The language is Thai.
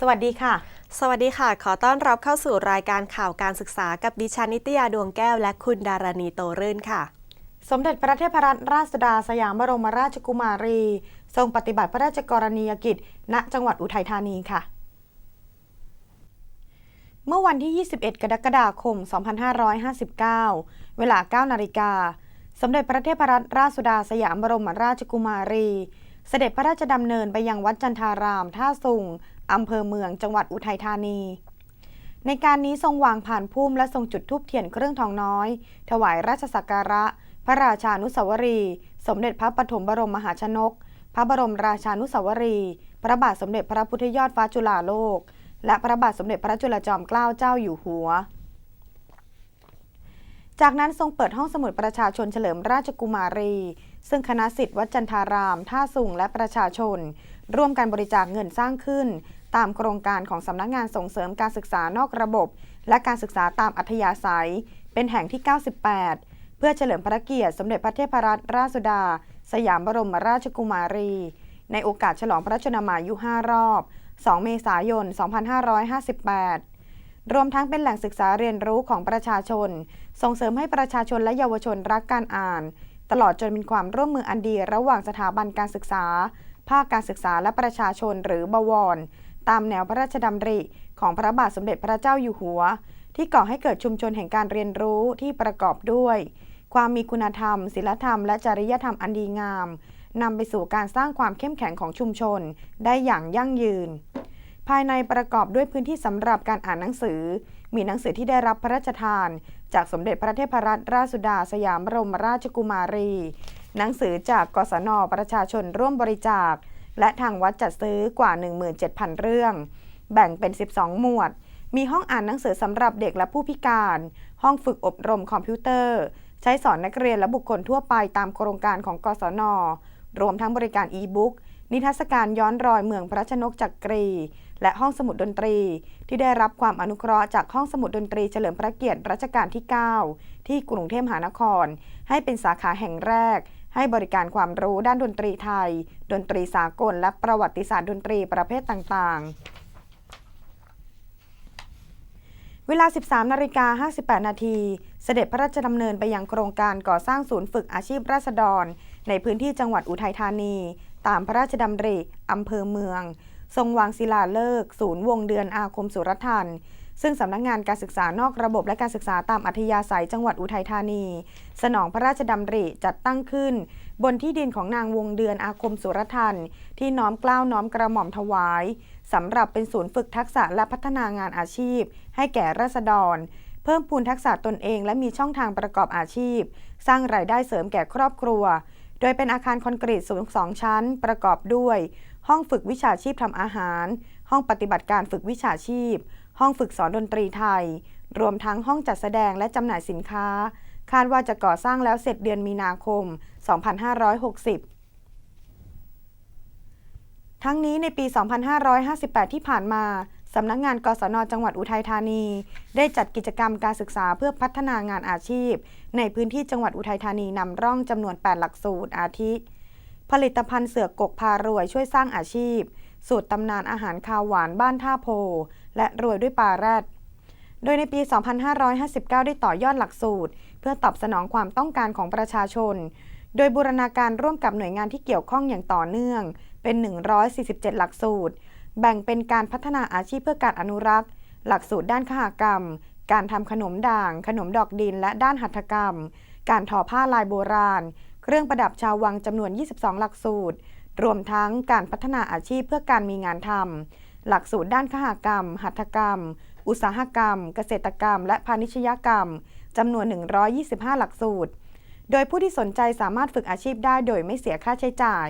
สวัสดีค่ะ สวัสดีค่ะ ขอต้อนรับเข้าสู่รายการข่าวการศึกษากับดิฉันนิตยาดวงแก้วและคุณดารณีโตรื่นค่ะ สมเด็จพระเทพรัตนราชสุดาสยามบรมราชกุมารี ทรงปฏิบัติพระราชกรณียกิจ ณ จังหวัดอุทัยธานีค่ะ เมื่อวันที่ 21 กรกฎาคม 2559 เวลา 9 นาฬิกา สมเด็จพระเทพรัตนราชสุดาสยามบรมราชกุมารี เสด็จพระราชดำเนินไปยังวัดจันทารามท่าสุง อำเภอเมืองจังหวัดอุทัยธานี ในการนี้ทรงวางผ่านพุ่มและทรงจุดธูปเทียนเครื่องทองน้อย ถวายราชสักการะ พระราชานุสาวรี สมเด็จพระปฐมบรมมหาชนก พระบรมราชานุสาวรี พระบาทสมเด็จพระพุทธยอดฟ้าจุฬาโลก และพระบาทสมเด็จพระจุลจอมเกล้าเจ้าอยู่หัว จากนั้นทรงเปิดห้องสมุดประชาชนเฉลิมราชกุมารี ซึ่งคณะสิทธิ์วัดจันทาราม ท่าสุงและประชาชน ร่วมกันบริจาคเงินสร้างขึ้น ตามโครงการของสำนักงานส่งเสริมการศึกษานอกระบบ และการศึกษาตามอัธยาศัย เป็นแห่งที่ 98 เพื่อเฉลิมพระเกียรติสมเด็จพระเทพรัตนราชสุดา สยามบรมราชกุมารี ในโอกาสฉลองพระชนมายุ 5 รอบ 2 เมษายน 2558 รวมทั้งเป็นแหล่งศึกษาเรียนรู้ของประชาชน ส่งเสริมให้ประชาชนและเยาวชนรักการอ่าน ตลอดจนเป็นความร่วมมืออันดีระหว่างสถาบันการศึกษา ภาคการศึกษาและประชาชนหรือบวร ตามแนวพระราชดำริ ของพระบาทสมเด็จพระเจ้าอยู่หัว ที่ก่อให้เกิดชุมชนแห่งการเรียนรู้ที่ประกอบด้วย ความมีคุณธรรมศีลธรรมและจริยธรรมอันดีงามนำไปสู่การสร้างความเข้มแข็งของชุมชน ได้อย่างยั่งยืน ภายในประกอบด้วยพื้นที่สำหรับการอ่านหนังสือ มีหนังสือที่ได้รับพระราชทาน จากสมเด็จพระเทพรัตนราชสุดาสยามบรมราชกุมารี หนังสือจากกศนประชาชนร่วมบริจาค และทางวัดจัดซื้อกว่า 17,000 เรื่อง แบ่งเป็น 12 หมวด มีห้องอ่านหนังสือสำหรับเด็กและผู้พิการ ห้องฝึกอบรมคอมพิวเตอร์ ใช้สอนนักเรียนและบุคคลทั่วไปตามโครงการของกศน รวมทั้งบริการอีบุ๊กนิทรรศการย้อนรอยเมืองพระชนกจักรี และห้องสมุดดนตรี ที่ได้รับความอนุเคราะห์จากห้องสมุดดนตรีเฉลิมพระเกียรติรัชกาลที่ 9 ที่กรุงเทพมหานคร ให้เป็นสาขาแห่งแรก ให้บริการความรู้ด้านดนตรีไทย ดนตรีสากล และประวัติศาสตร์ดนตรีประเภทต่างๆเวลา 13 นาฬิกา 58 นาที เสด็จพระราชดำเนินไปยังโครงการก่อสร้างศูนย์ฝึกอาชีพราษฎร ในพื้นที่จังหวัดอุทัยธานี ตามพระราชดำริ อำเภอเมือง ทรงวางศิลาฤกษ์ศูนย์วงเดือนอาคมสุรทันซึ่งสำนักงานการศึกษานอกระบบและการศึกษาตามอัธยาศัยจังหวัดอุทัยธานี สนองพระราชดำริจัดตั้งขึ้น บนที่ดินของนางวงเดือนอาคมสุรทันที่น้อมเกล้าวน้อมกระหม่อมถวายสำหรับเป็นศูนย์ฝึกทักษะและพัฒนางานอาชีพ ให้แก่ราษฎร เพิ่มพูนทักษะตนเองและมีช่องทางประกอบอาชีพ สร้างรายได้เสริมแก่ครอบครัว โดยเป็นอาคารคอนกรีตสูงสองชั้นประกอบด้วย ห้องฝึกวิชาชีพทำอาหาร ห้องปฏิบัติการฝึกวิชาชีพ ห้องฝึกสอนดนตรีไทย รวมทั้งห้องจัดแสดงและจำหน่ายสินค้า คาดว่าจะก่อสร้างแล้วเสร็จเดือนมีนาคม 2560ทั้งนี้ในปี 2558 ที่ผ่านมา สำนักงงานกศนจังหวัดอุทัยธานี ได้จัดกิจกรรมการศึกษาเพื่อพัฒนางานอาชีพ ในพื้นที่จังหวัดอุทัยธานีนำร่องจำนวน 8 หลักสูตร อาทิ ผลิตภัณฑ์เสือกกพารวยช่วยสร้างอาชีพ สูตรตำนานอาหารคาวหวานบ้านท่าโพ และรวยด้วยปลาแรด โดยในปี 2559 ได้ต่อยอดหลักสูตร เพื่อตอบสนองความต้องการของประชาชน โดยบูรณาการร่วมกับหน่วยงานที่เกี่ยวข้องอย่างต่อเนื่อง เป็น 147 หลักสูตร แบ่งเป็นการพัฒนาอาชีพเพื่อการอนุรักษ์ หลักสูตรด้านขหกรรม การทำขนมด่าง ขนมดอกดิน และด้านหัตถกรรม การทอผ้าลายโบราณ เครื่องประดับชาววังจำนวน 22 หลักสูตร รวมทั้งการพัฒนาอาชีพเพื่อการมีงานทำหลักสูตรด้านขหกรรม หัตถกรรม อุตสาหกรรม เกษตรกรรม และพาณิชยกรรมจำนวน 125 หลักสูตร โดยผู้ที่สนใจสามารถฝึกอาชีพได้โดยไม่เสียค่าใช้จ่าย